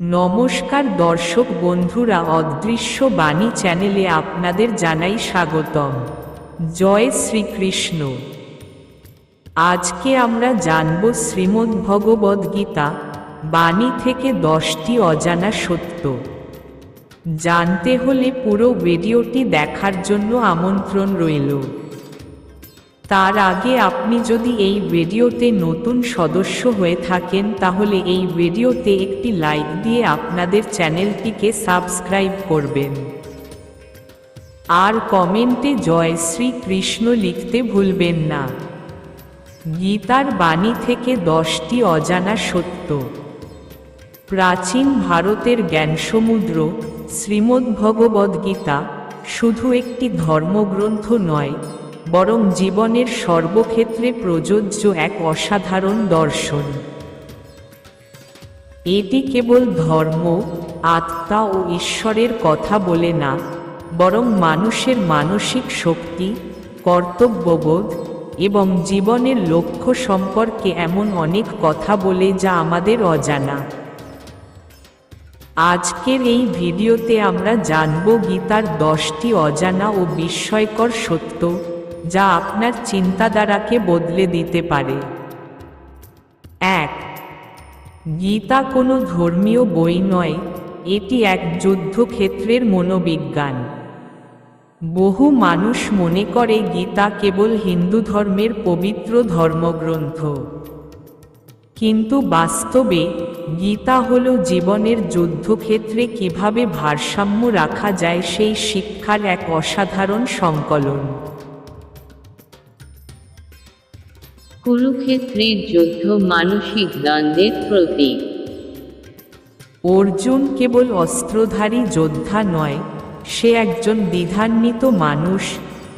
নমস্কার দর্শক বন্ধুরা, অদৃশ্য বাণী চ্যানেলে আপনাদের জানাই স্বাগতম। জয় শ্রীকৃষ্ণ। আজকে আমরা জানব শ্রীমদ্ ভগবদ গীতা, বাণী থেকে দশটি অজানা সত্য। জানতে হলে পুরো ভিডিওটি দেখার জন্য আমন্ত্রণ রইল। তার আগে আপনি যদি এই ভিডিওতে নতুন সদস্য হয়ে থাকেন, তাহলে এই ভিডিওতে একটি লাইক দিয়ে আপনাদের চ্যানেলটিকে সাবস্ক্রাইব করবেন। আর কমেন্টে জয় শ্রী কৃষ্ণ লিখতে ভুলবেন না। গীতার বাণী থেকে দশটি অজানা সত্য। প্রাচীন ভারতের জ্ঞানসমুদ্র শ্রীমদ্ভগবদ্গীতা শুধু একটি ধর্মগ্রন্থ নয় বরং জীবনের সর্বক্ষেত্রে প্রযোজ্য এক অসাধারণ দর্শন। এটি কেবল ধর্ম, আত্মা ও ঈশ্বরের কথা বলে না, বরং মানুষের মানসিক শক্তি, কর্তব্যবোধ এবং জীবনের লক্ষ্য সম্পর্কে এমন অনেক কথা বলে যা আমাদের অজানা। আজকের এই ভিডিওতে আমরা জানব গীতার দশটি অজানা ও বিস্ময়কর সত্য। যা আপনার চিন্তাধারাকে বদলে দিতে পারে। এক, গীতা কোনো ধর্মীয় বই নয়, এটি এক যুদ্ধক্ষেত্রের মনোবিজ্ঞান। বহু মানুষ মনে করে গীতা কেবল হিন্দু ধর্মের পবিত্র ধর্মগ্রন্থ। কিন্তু বাস্তবে গীতা হল জীবনের যুদ্ধক্ষেত্রে কীভাবে ভারসাম্য রাখা যায় সেই শিক্ষার এক অসাধারণ সংকলন। কুরুক্ষেত্রের যুদ্ধ মানসিক দ্বন্দ্বের প্রতীক। অর্জুন কেবল অস্ত্রধারী যোদ্ধা নয়, সে একজন বিধান্বিত মানুষ,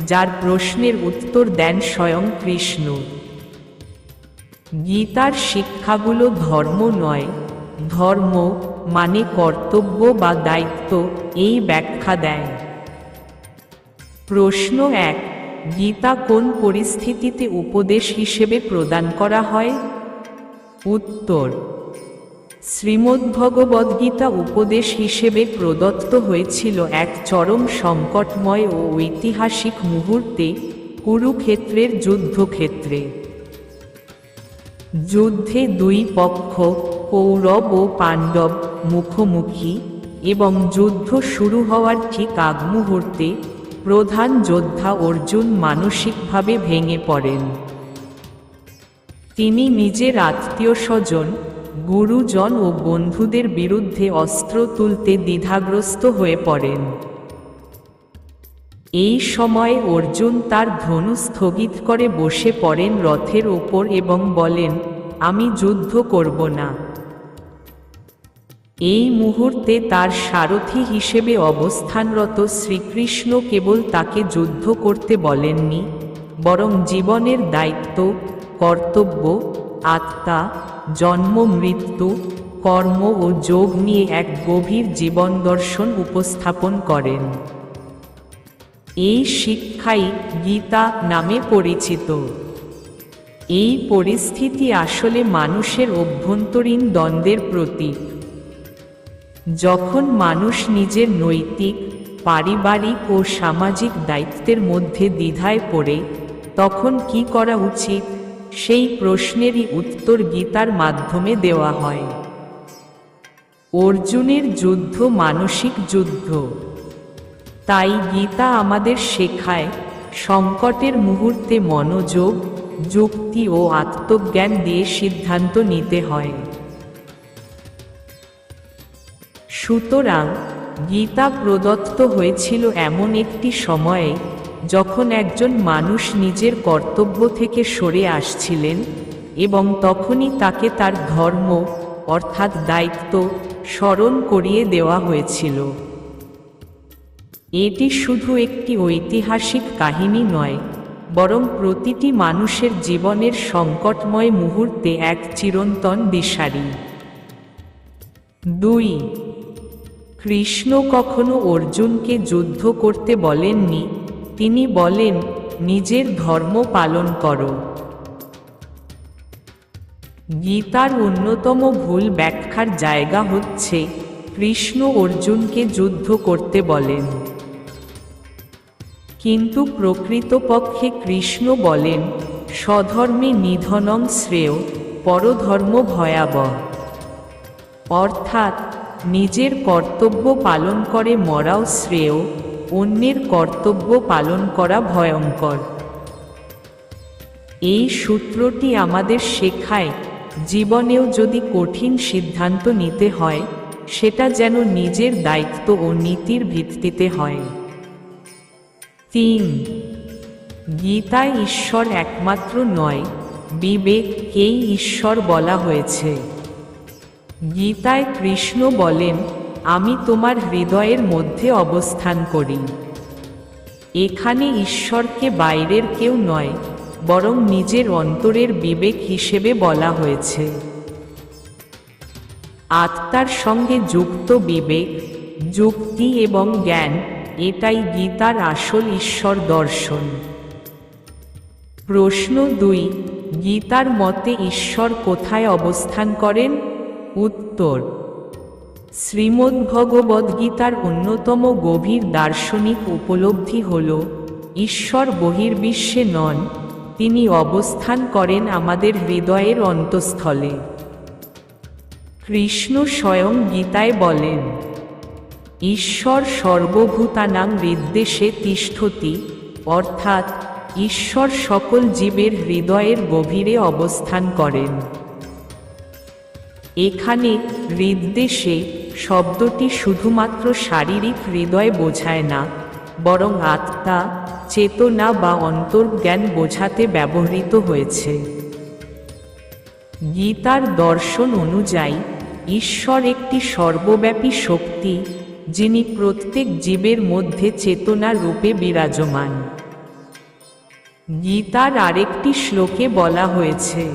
যার প্রশ্নের উত্তর দেন স্বয়ং কৃষ্ণ। গীতার শিক্ষাগুলো ধর্ম নয়, ধর্ম মানে কর্তব্য বা দায়িত্ব, এই ব্যাখ্যা দেয়। প্রশ্ন এক গীতা কোন পরিস্থিতিতে উপদেশ হিসেবে প্রদান করা হয়? উত্তর শ্রীমদ্ভগবদ্গীতা উপদেশ হিসেবে প্রদত্ত হয়েছিল এক চরম সংকটময় ও ঐতিহাসিক মুহূর্তে কুরুক্ষেত্রের যুদ্ধক্ষেত্রে। যুদ্ধে দুই পক্ষ, কৌরব ও পাণ্ডব, মুখোমুখি এবং যুদ্ধ শুরু হওয়ার ঠিক আগ মুহূর্তে প্রধান যোদ্ধা অর্জুন মানসিকভাবে ভেঙে পড়েন। তিনি নিজের আত্মীয় স্বজন, গুরুজন ও বন্ধুদের বিরুদ্ধে অস্ত্র তুলতে দ্বিধাগ্রস্ত হয়ে পড়েন। এই সময় অর্জুন তার ধনু স্থগিত করে বসে পড়েন রথের ওপর এবং বলেন, আমি যুদ্ধ করব না। এই মুহূর্তে তার সারথি হিসেবে অবস্থানরত শ্রীকৃষ্ণ কেবল তাকে যুদ্ধ করতে বলেননি, বরং জীবনের দায়িত্ব, কর্তব্য, আত্মা, জন্ম, মৃত্যু, কর্ম ও যোগ নিয়ে এক গভীর জীবন দর্শন উপস্থাপন করেন। এই শিক্ষাই গীতা নামে পরিচিত। এই পরিস্থিতি আসলে মানুষের অভ্যন্তরীণ দ্বন্দ্বের প্রতীক। যখন মানুষ নিজের নৈতিক, পারিবারিক ও সামাজিক দায়িত্বের মধ্যে দ্বিধায় পড়ে, তখন কি করা উচিত? সেই প্রশ্নেরই উত্তর গীতার মাধ্যমে দেওয়া হয়। অর্জুনের যুদ্ধ মানসিক যুদ্ধ। তাই গীতা আমাদের শেখায়, সংকটের মুহূর্তে মনোযোগ, যুক্তি ও আত্মজ্ঞান দিয়ে সিদ্ধান্ত নিতে হয়। সুতরাং গীতা প্রদত্ত হয়েছিল এমন একটি সময়ে যখন একজন মানুষ নিজের কর্তব্য থেকে সরে আসছিলেন এবং তখনই তাকে তার ধর্ম, অর্থাৎ দায়িত্ব, স্মরণ করিয়ে দেওয়া হয়েছিল। এটি শুধু একটি ঐতিহাসিক কাহিনী নয়, বরং প্রতিটি মানুষের জীবনের সংকটময় মুহূর্তে এক চিরন্তন দিশারি। দুই কৃষ্ণ কখনো অর্জুনকে যুদ্ধ করতে বলেননি, তিনি বলেন, নিজের ধর্ম পালন করো। গীতার অন্যতম ভুল ব্যাখ্যার জায়গা হচ্ছে, কৃষ্ণ অর্জুনকে যুদ্ধ করতে বলেন। কিন্তু প্রকৃতপক্ষে কৃষ্ণ বলেন, স্বধর্মে নিধনং শ্রেয়, পরধর্ম ভয়াবহ। অর্থাৎ নিজের কর্তব্য পালন করে মরাও শ্রেয়, অন্যের কর্তব্য পালন করা ভয়ঙ্কর। এই সূত্রটি আমাদের শেখায়, জীবনেও যদি কঠিন সিদ্ধান্ত নিতে হয়, সেটা যেন নিজের দায়িত্ব ও নীতির ভিত্তিতে হয়। তিন, গীতায় ঈশ্বর একমাত্র নয় বিবেককেই ঈশ্বর বলা হয়েছে। গীতায় কৃষ্ণ বলেন, আমি তোমার হৃদয়ের মধ্যে অবস্থান করি। এখানে ঈশ্বরকে বাইরের কেউ নয়, বরং নিজের অন্তরের বিবেক হিসেবে বলা হয়েছে। আত্মার সঙ্গে যুক্ত বিবেক, যুক্তি এবং জ্ঞান, এটাই গীতার আসল ঈশ্বর দর্শন। প্রশ্ন দুই, গীতার মতে ঈশ্বর কোথায় অবস্থান করেন? উত্তর। শ্রীমদ্ভগবদ্গীতার অন্যতম গভীর দার্শনিক উপলব্ধি হল, ঈশ্বর বহির্বিশ্বে নন, তিনি অবস্থান করেন আমাদের হৃদয়ের অন্তঃস্থলে। কৃষ্ণ স্বয়ং গীতায় বলেন, ঈশ্বর সর্বভূতানাং হৃদ্দেশে তিষ্ঠতি, অর্থাৎ ঈশ্বর সকল জীবের হৃদয়ের গভীরে অবস্থান করেন। এখানে হৃদ্দেশে শব্দটি শুধুমাত্র শারীরিক হৃদয় বোঝায় না, বরং আত্মা, চেতনা বা অন্তর্জ্ঞান বোঝাতে ব্যবহৃত হয়েছে। গীতার দর্শন অনুযায়ী, ঈশ্বর একটি সর্বব্যাপী শক্তি, যিনি প্রত্যেক জীবের মধ্যে চেতনা রূপে বিরাজমান। গীতার আরেকটি শ্লোকে বলা হয়েছে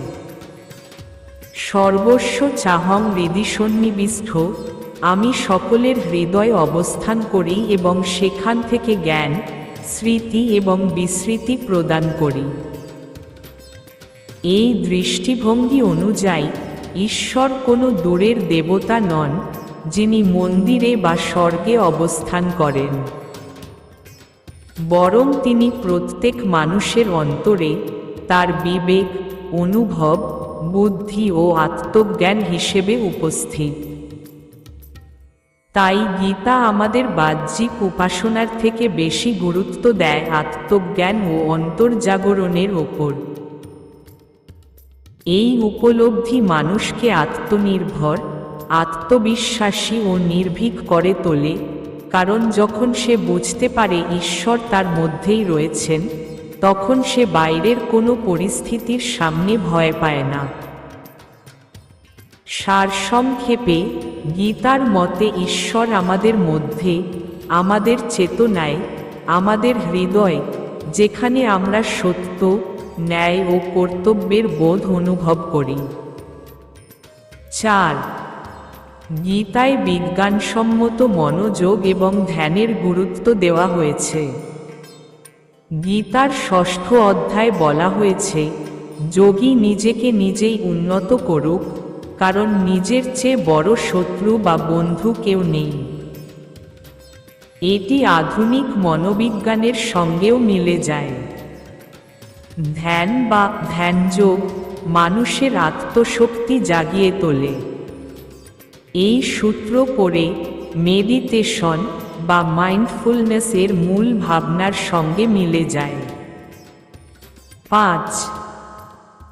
সর্বস্ব চাহং হৃদি সন্নিবিষ্ট, আমি সকলের হৃদয় অবস্থান করি এবং সেখান থেকে জ্ঞান, স্মৃতি এবং বিস্মৃতি প্রদান করি। এই দৃষ্টিভঙ্গি অনুযায়ী, ঈশ্বর কোনো দূরের দেবতা নন, যিনি মন্দিরে বা স্বর্গে অবস্থান করেন। বরং তিনি প্রত্যেক মানুষের অন্তরে তার বিবেক, অনুভব বুদ্ধি ও আত্মজ্ঞান হিসেবে উপস্থিত। তাই গীতা আমাদের বাহ্যিক উপাসনার থেকে বেশি গুরুত্ব দেয় আত্মজ্ঞান ও অন্তর্জাগরণের ওপর। এই উপলব্ধি মানুষকে আত্মনির্ভর, আত্মবিশ্বাসী ও নির্ভীক করে তোলে, কারণ যখন সে বুঝতে পারে ঈশ্বর তার মধ্যেই রয়েছেন তখন সে বাইরের কোনো পরিস্থিতির সামনে ভয় পায় না। সারসংক্ষেপে, গীতার মতে ঈশ্বর আমাদের মধ্যে, আমাদের চেতনায়, আমাদের হৃদয়, যেখানে আমরা সত্য, ন্যায় ও কর্তব্যের বোধ অনুভব করি। চার, গীতায় বিজ্ঞানসম্মত মনোযোগ এবং ধ্যানের গুরুত্ব দেওয়া হয়েছে। গীতার ষষ্ঠ অধ্যায় বলা হয়েছে, যোগী নিজেকে নিজেই উন্নত করুক, কারণ নিজের চেয়ে বড় শত্রু বা বন্ধু কেউ নেই। এটি আধুনিক মনোবিজ্ঞানের সঙ্গেও মিলে যায়। ধ্যান বা ধ্যানযোগ মানুষের আত্মশক্তি জাগিয়ে তোলে। এই সূত্র পড়ে মেডিটেশন বা মাইন্ডফুলনেসের মূল ভাবনার সঙ্গে মিলে যায়। পাঁচ,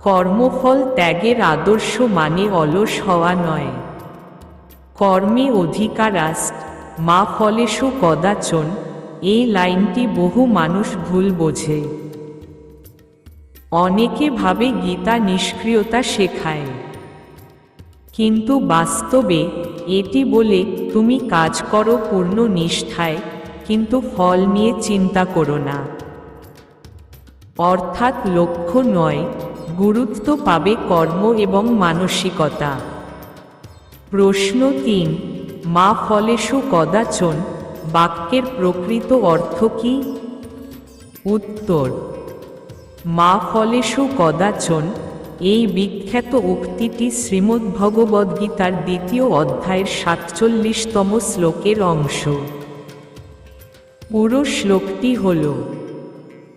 কর্মফল ত্যাগের আদর্শ মানে অলস হওয়া নয়। কর্মে অধিকারাস্ত মা ফলেশু কদাচন এই লাইনটি বহু মানুষ ভুল বোঝে। অনেকে ভাবে গীতা নিষ্ক্রিয়তা শেখায়। কিন্তু বাস্তবে এটি বলে তুমি কাজ করো পূর্ণ নিষ্ঠায়, কিন্তু ফল নিয়ে চিন্তা করো না। অর্থাৎ লক্ষ্য নয়, গুরুত্ব পাবে কর্ম এবং মানসিকতা। প্রশ্ন তিন, মা ফলেশু কদাচন, বাক্যের প্রকৃত অর্থ কি? উত্তর, মা ফলেশু কদাচন এই বিখ্যাত উক্তিটি শ্রীমদ্ ভগবদ্গীতার দ্বিতীয় অধ্যায়ের সাতচল্লিশতম শ্লোকের অংশ। পুরো শ্লোকটি হল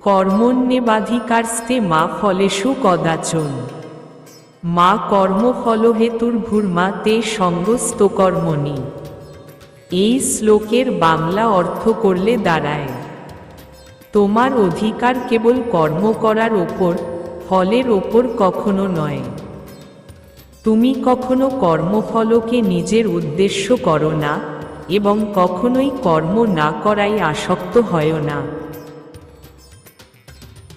কর্মণ্যেবাধিকারস্তে মা ফলেষু কদাচন। মা কর্মফলহেতুর ভূর্মা তে সঙ্গস্ত কর্মণি। এই শ্লোকের বাংলা অর্থ করলে দাঁড়ায়, তোমার অধিকার কেবল কর্ম করার ওপর ফলের ওপর কখনো নয়। তুমি কখনো কর্মফলকে নিজের উদ্দেশ্য করো না এবং কখনোই কর্ম না করাই আসক্ত হয় না।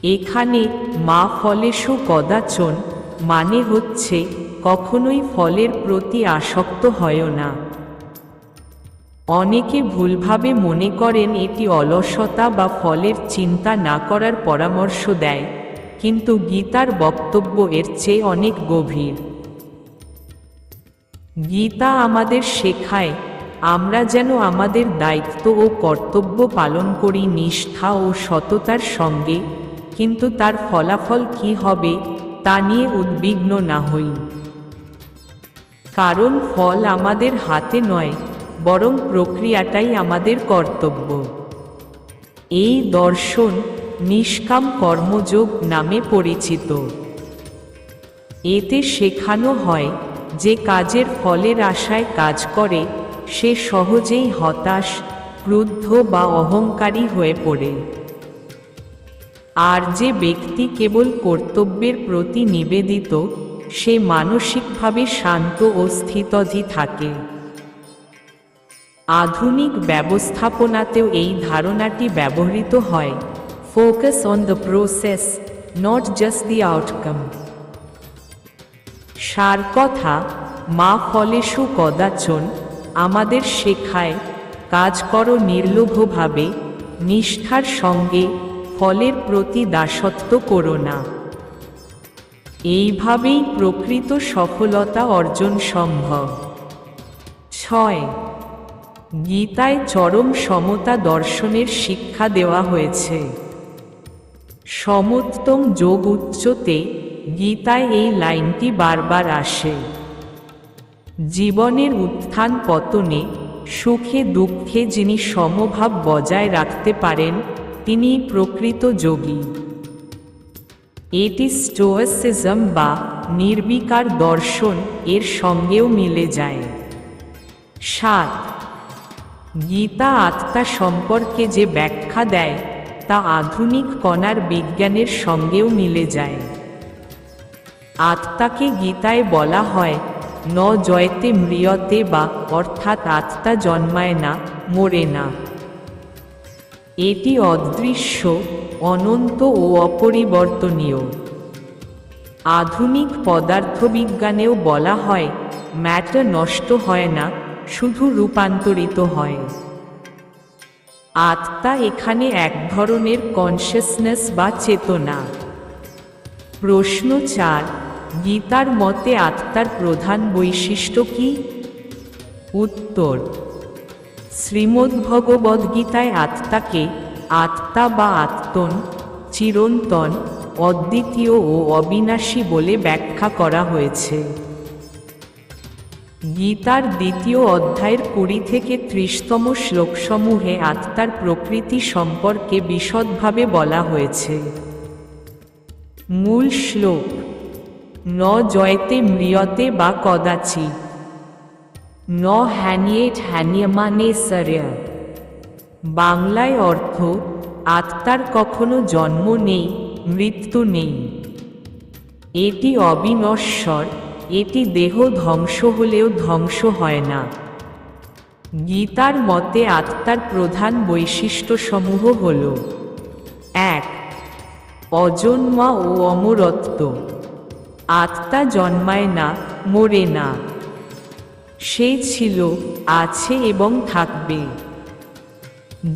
এখানে মা ফলেশু কদাচন মানে হচ্ছে কখনোই ফলের প্রতি আসক্ত হয় না। অনেকে ভুলভাবে মনে করেন এটি অলসতা বা ফলের চিন্তা না করার পরামর্শ দেয়। কিন্তু গীতার বক্তব্য এর চেয়ে অনেক গভীর। গীতা আমাদের শেখায়, আমরা যেন আমাদের দায়িত্ব ও কর্তব্য পালন করি নিষ্ঠা ও সততার সঙ্গে, কিন্তু তার ফলাফল কি হবে তা নিয়ে উদ্বিগ্ন না হই। কারণ ফল আমাদের হাতে নয়, বরং প্রক্রিয়াটাই আমাদের কর্তব্য। এই দর্শন নিষ্কাম কর্মযোগ নামে পরিচিত। এতে শেখানো হয় যে কাজের ফলের আশায় কাজ করে, সে সহজেই হতাশ, ক্রুদ্ধ বা অহংকারী হয়ে পড়ে। আর যে ব্যক্তি কেবল কর্তব্যের প্রতি নিবেদিত, সে মানসিকভাবে শান্ত ও স্থিতধি থাকে। আধুনিক ব্যবস্থাপনাতেও এই ধারণাটি ব্যবহৃত হয়। Focus on the process not just the outcome সার কথা মা ফলেশু কদাচন আমাদের শেখায়, কাজ করো নির্লোভভাবে, নিষ্ঠার সঙ্গে ফলের প্রতি দাসত্ব করো না। এইভাবেই প্রকৃত সফলতা অর্জন সম্ভব। ছয়, গীতায় চরম সমতা দর্শনের শিক্ষা দেওয়া হয়েছে। সমোত্তম যোগ উচ্চতে গীতায় এই লাইনটি বারবার আসে। জীবনের উত্থান পতনে সুখে দুঃখে যিনি সমভাব বজায় রাখতে পারেন, তিনি প্রকৃত যোগী। এটি স্টোয়াসিজম বা নির্বিকার দর্শন এর সঙ্গেও মিলে যায়। সাত। গীতা আত্মা সম্পর্কে যে ব্যাখ্যা দেয় তা আধুনিক কণার বিজ্ঞানের সঙ্গেও মিলে যায়। আত্মাকে গীতায় বলা হয়, ন জয়তে মৃয়তে বা, অর্থাৎ আত্মা জন্মায় না, মরে না। এটি অদৃশ্য, অনন্ত ও অপরিবর্তনীয়। আধুনিক পদার্থবিজ্ঞানেও বলা হয় ম্যাটার নষ্ট হয় না, শুধু রূপান্তরিত হয়। আত্মা এখানে এক ধরনের কনসিয়াসনেস বা চেতনা। প্রশ্ন চার, গীতার মতে আত্মার প্রধান বৈশিষ্ট্য কি? উত্তর শ্রীমদ্ভগবদ্গীতায় আত্মাকে আত্মা বা আত্মন, চিরন্তন, অদ্বিতীয় ও অবিনাশী বলে ব্যাখ্যা করা হয়েছে। গীতার দ্বিতীয় অধ্যায়ের কুড়ি থেকে ত্রিশতম শ্লোকসমূহে আত্মার প্রকৃতি সম্পর্কে বিশদভাবে বলা হয়েছে। মূল শ্লোক, ন জয়তে মৃয়তে বা কদাচি, ন হ্যানিয়েট হ্যানিয়মানে সারিয়া। বাংলায় অর্থ, আত্মার কখনো জন্ম নেই, মৃত্যু নেই। এটি অবিনশ্বর এটি দেহ ধ্বংস হলেও ধ্বংস হয় না। গীতার মতে আত্মার প্রধান বৈশিষ্ট্যসমূহ হল এক, অজন্মা ও অমরত্ব। আত্মা জন্মায় না, মরে না। সে ছিল, আছে এবং থাকবে।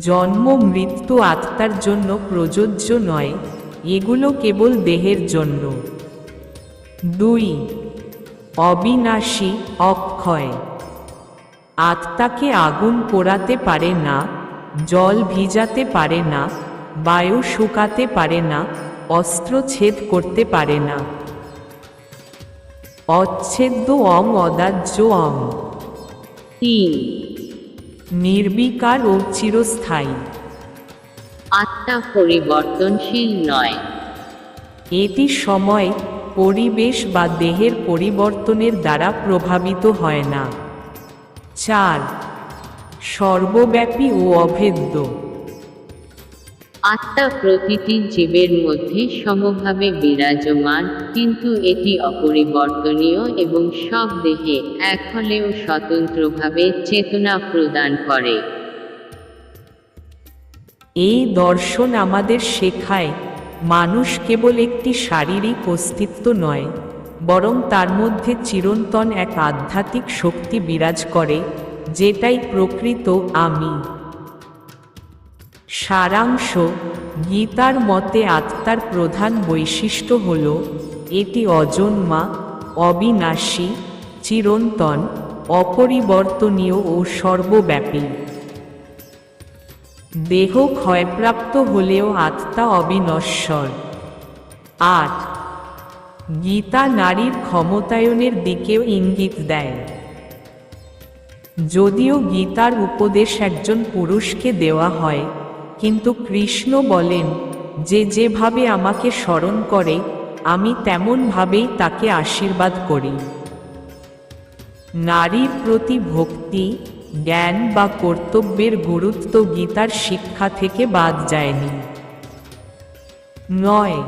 জন্ম, মৃত্যু আত্মার জন্য প্রযোজ্য নয়, এগুলো কেবল দেহের জন্য। দুই অবিনাশী অক্ষয়। আত্মাকে আগুন পোড়াতে পারে না জল ভিজাতে পারে না বায়ু শুকাতে পারে না অস্ত্র ছেদ করতে পারে না। অচ্ছেদ্য অং অদাহ্য অং। তিন। নির্বিকার ও চিরস্থায়ী। আত্মা পরিবর্তনশীল নয়। এটি সময় পরিবেশ বা দেহের পরিবর্তনের দ্বারা প্রভাবিত হয় না। চার সর্বব্যাপী ও অভেদ্য। আত্মা প্রতিটি জীবের মধ্যে সমভাবে বিরাজমান কিন্তু এটি অপরিবর্তনীয় এবং সব দেহে এক হলেও স্বতন্ত্রভাবে চেতনা প্রদান করে। এই দর্শন আমাদের শেখায় মানুষ কেবল একটি শারীরিক অস্তিত্ব নয়, বরং তার মধ্যে চিরন্তন এক আধ্যাত্মিক শক্তি বিরাজ করে, যেটাই প্রকৃত আমি। সারাংশ, গীতার মতে আত্মার প্রধান বৈশিষ্ট্য হল, এটি অজন্মা, অবিনাশী, চিরন্তন, অপরিবর্তনীয় ও সর্বব্যাপী। দেহ ক্ষয়প্রাপ্ত হলেও আত্মা অবিনশ্বর। আট। গীতা নারীর ক্ষমতায়নের দিকেও ইঙ্গিত দেয়। যদিও গীতার উপদেশ একজন পুরুষকে দেওয়া হয়, কিন্তু কৃষ্ণ বলেন, যে যেভাবে আমাকে স্মরণ করে, আমি তেমনভাবেই তাকে আশীর্বাদ করি। নারীর প্রতি ভক্তি জ্ঞান বা কর্তব্যের গুরুত্ব গীতার শিক্ষা থেকে বাদ যায়নি। নয়,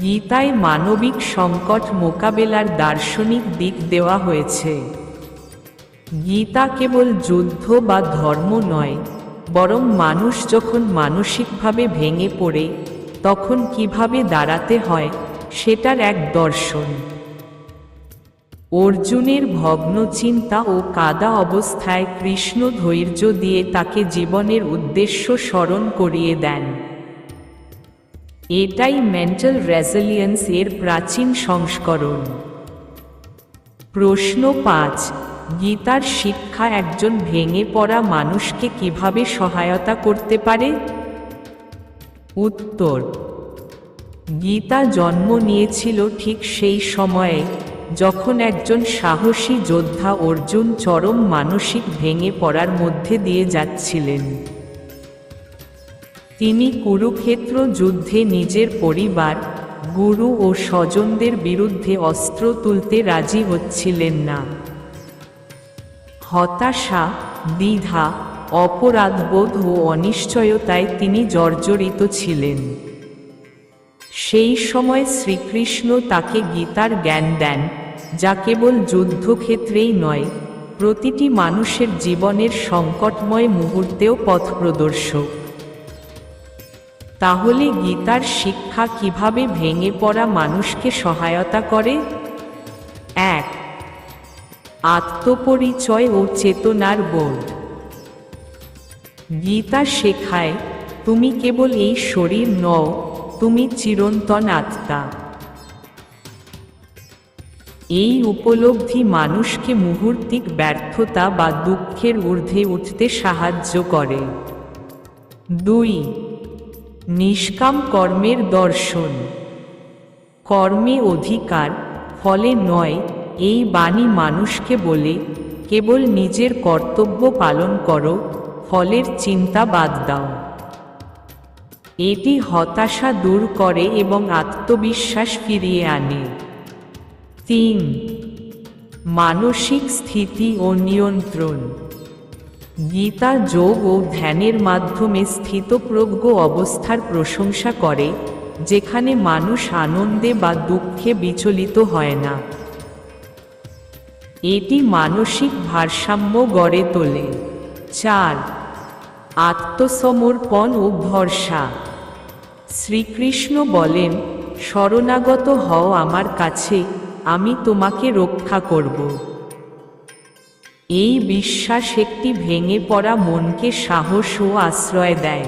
গীতায় মানবিক সংকট মোকাবেলার দার্শনিক দিক দেওয়া হয়েছে। গীতা কেবল যুদ্ধ বা ধর্ম নয়, বরং মানুষ যখন মানসিকভাবে ভেঙে পড়ে, তখন কীভাবে দাঁড়াতে হয়, সেটার এক দর্শন। অর্জুনের ভগ্ন চিন্তা ও কাদা অবস্থায় কৃষ্ণ ধৈর্য দিয়ে তাকে জীবনের উদ্দেশ্য স্মরণ করিয়ে দেন। এটাই মেন্টাল রেজিলিয়েন্স এর প্রাচীন সংস্করণ। প্রশ্ন পাঁচ, গীতার শিক্ষা একজন ভেঙে পড়া মানুষকে কীভাবে সহায়তা করতে পারে? উত্তর, গীতা জন্ম নিয়েছিল ঠিক সেই সময়ে যখন একজন সাহসী যোদ্ধা অর্জুন চরম মানসিক ভেঙে পড়ার মধ্যে দিয়ে যাচ্ছিলেন। তিনি কুরুক্ষেত্র যুদ্ধে নিজের পরিবার, গুরু ও স্বজনদের বিরুদ্ধে অস্ত্র তুলতে রাজি হচ্ছিলেন না। হতাশা, দ্বিধা, অপরাধবোধ ও অনিশ্চয়তায় তিনি জর্জরিত ছিলেন। সেই সময় শ্রীকৃষ্ণ তাকে গীতার জ্ঞান দেন যা কেবল যুদ্ধক্ষেত্রেই নয়, প্রতিটি মানুষের জীবনের সংকটময় মুহূর্তেও পথ প্রদর্শক। তাহলে গীতার শিক্ষা কীভাবে ভেঙে পড়া মানুষকে সহায়তা করে? এক, আত্মপরিচয় ও চেতনার বোধ। গীতা শেখায়, তুমি কেবল এই শরীর নও, তুমি চিরন্তন আত্মা। এই উপলব্ধি মানুষকে মুহূর্তিক ব্যর্থতা বা দুঃখের ঊর্ধ্বে উঠতে সাহায্য করে। দুই, নিষ্কাম কর্মের দর্শন। কর্মে অধিকার, ফলে নয়, এই বাণী মানুষকে বলে, কেবল নিজের কর্তব্য পালন করো, ফলের চিন্তা বাদ দাও। এটি হতাশা দূর করে এবং আত্মবিশ্বাস ফিরিয়ে আনে। তিন, মানসিক স্থিতি ও নিয়ন্ত্রণ। গীতা যোগ ও ধ্যানের মাধ্যমে স্থিতপ্রজ্ঞ অবস্থার প্রশংসা করে, যেখানে মানুষ আনন্দে বা দুঃখে বিচলিত হয় না। এটি মানসিক ভারসাম্য গড়ে তোলে। চার, আত্মসমর্পণ ও ভরসা। শ্রীকৃষ্ণ বলেন, শরণাগত হও আমার কাছে আমি তোমাকে রক্ষা করব। এই বিশ্বাস একটি ভেঙে পড়া মনকে সাহস ও আশ্রয় দেয়।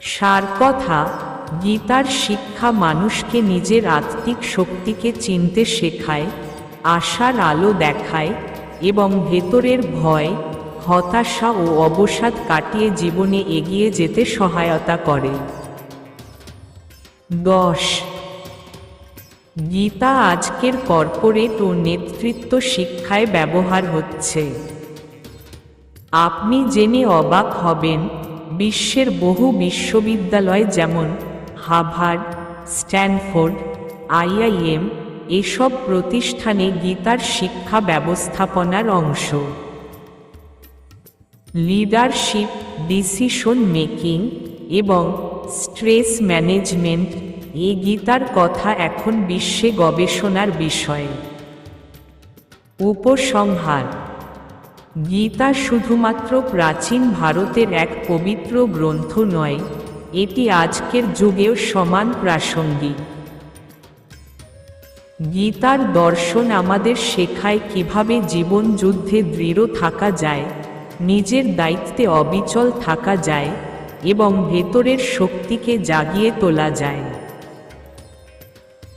সার কথা, গীতার শিক্ষা মানুষকে নিজের আত্মিক শক্তিকে চিনতে শেখায়, আশার আলো দেখায় এবং ভেতরের ভয়, হতাশা ও অবসাদ কাটিয়ে জীবনে এগিয়ে যেতে সহায়তা করে। দশ গীতা আজকের কর্পোরেট ও নেতৃত্ব শিক্ষায় ব্যবহার হচ্ছে। আপনি জেনে অবাক হবেন, বিশ্বের বহু বিশ্ববিদ্যালয় যেমন হাভার্ড স্ট্যানফোর্ড, আইআইএম এসব প্রতিষ্ঠানে গীতার শিক্ষা ব্যবস্থাপনার অংশ। লিডারশিপ, ডিসিশন মেকিং এবং স্ট্রেস ম্যানেজমেন্ট এ গীতার কথা এখন বিশ্বে গবেষণার বিষয়। উপসংহার। গীতা শুধুমাত্র প্রাচীন ভারতের এক পবিত্র গ্রন্থ নয়, এটি আজকের যুগেও সমান প্রাসঙ্গিক। গীতার দর্শন আমাদের শেখায় কীভাবে জীবন যুদ্ধে দৃঢ় থাকা যায়, নিজের দায়িত্বে অবিচল থাকা যায়, এবং ভেতরের শক্তিকে জাগিয়ে তোলা যায়।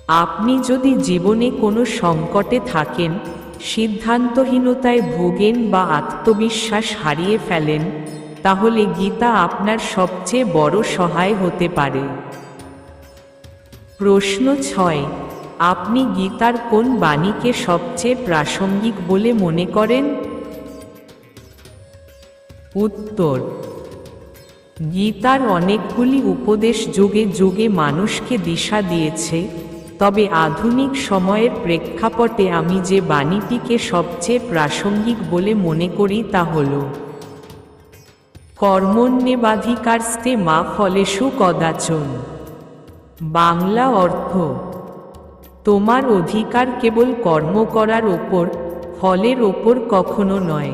আপনি যদি জীবনে কোনো সংকটে থাকেন, সিদ্ধান্তহীনতায় ভোগেন বা আত্মবিশ্বাস হারিয়ে ফেলেন, তাহলে গীতা আপনার সবচেয়ে বড় সহায় হতে পারে। প্রশ্ন ছয়, আপনি গীতার কোন বাণীকে সবচেয়ে প্রাসঙ্গিক বলে মনে করেন? উত্তর, গীতার অনেকগুলি উপদেশ যুগে যুগে মানুষকে দিশা দিয়েছে তবে আধুনিক সময়ের প্রেক্ষাপটে আমি যে বাণীটিকে সবচেয়ে প্রাসঙ্গিক বলে মনে করি তা হল কর্মণ্যেবাধিকারস্তে মা ফলেষু কদাচন বাংলা অর্থ, তোমার অধিকার কেবল কর্ম করার ওপর, ফলের ওপর কখনো নয়।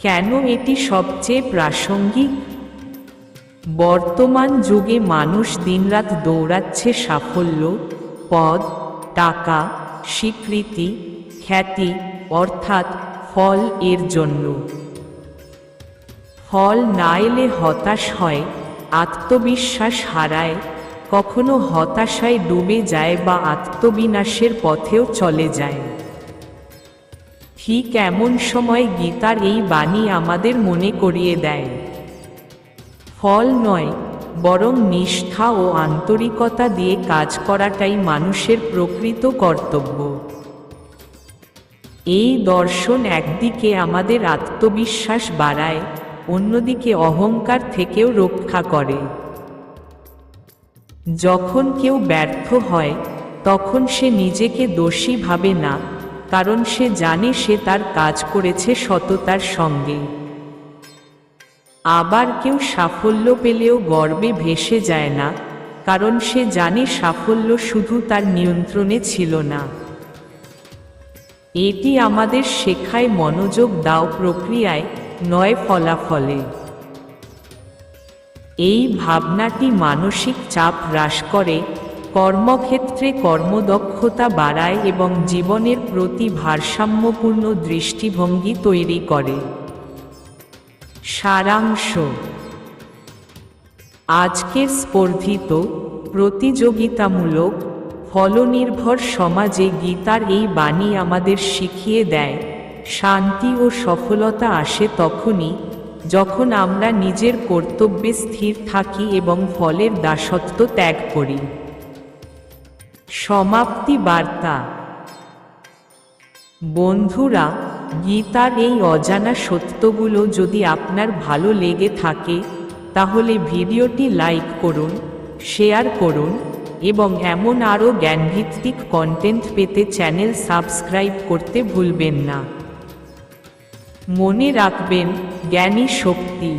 কেন এটি সবচেয়ে প্রাসঙ্গিক? বর্তমান যুগে মানুষ দিনরাত দৌড়াচ্ছে সাফল্য, পদ, টাকা, স্বীকৃতি, খ্যাতি, অর্থাৎ ফল এর জন্য। ফল না এলে হতাশ হয়, আত্মবিশ্বাস হারায়, কখনো হতাশায় ডুবে যায় বা আত্মবিনাশের পথেও চলে যায়। ঠিক এমন সময় গীতার এই বাণী আমাদের মনে করিয়ে দেয়। ফল নয়, বরং নিষ্ঠা ও আন্তরিকতা দিয়ে কাজ করাটাই মানুষের প্রকৃত কর্তব্য। এই দর্শন একদিকে আমাদের আত্মবিশ্বাস বাড়ায়, অন্যদিকে অহংকার থেকেও রক্ষা করে। যখন কেউ ব্যর্থ হয়, তখন সে নিজেকে দোষী ভাবে না, কারণ সে জানে সে তার কাজ করেছে সততার সঙ্গে। আবার কেউ সাফল্য পেলেও গর্বে ভেসে যায় না, কারণ সে জানে সাফল্য শুধু তার নিয়ন্ত্রণে ছিল না। এটি আমাদের শেখায় মনোযোগ দাও প্রক্রিয়ায়, নয় ফলাফলে। এই ভাবনাটি মানসিক চাপ হ্রাস করে, কর্মক্ষেত্রে কর্মদক্ষতা বাড়ায় এবং জীবনের প্রতি ভারসাম্যপূর্ণ দৃষ্টিভঙ্গি তৈরি করে। সারাংশ। আজকের স্পর্ধিত প্রতিযোগিতামূলক ফলনির্ভর সমাজে গীতার এই বাণী আমাদের শিখিয়ে দেয়, শান্তি ও সফলতা আসে তখনই যখন আমরা নিজের কর্তব্যে স্থির থাকি এবং ফলের দাসত্ব ত্যাগ করি। সমাপ্তি বার্তা। বন্ধুরা গীতার এই অজানা সত্যগুলো যদি আপনার ভালো লেগে থাকে, তাহলে ভিডিওটি লাইক করুন, শেয়ার করুন এবং এমন আরও জ্ঞানভিত্তিক কন্টেন্ট পেতে চ্যানেল সাবস্ক্রাইব করতে ভুলবেন না। মনে রাখবেন, জ্ঞানী শক্তি।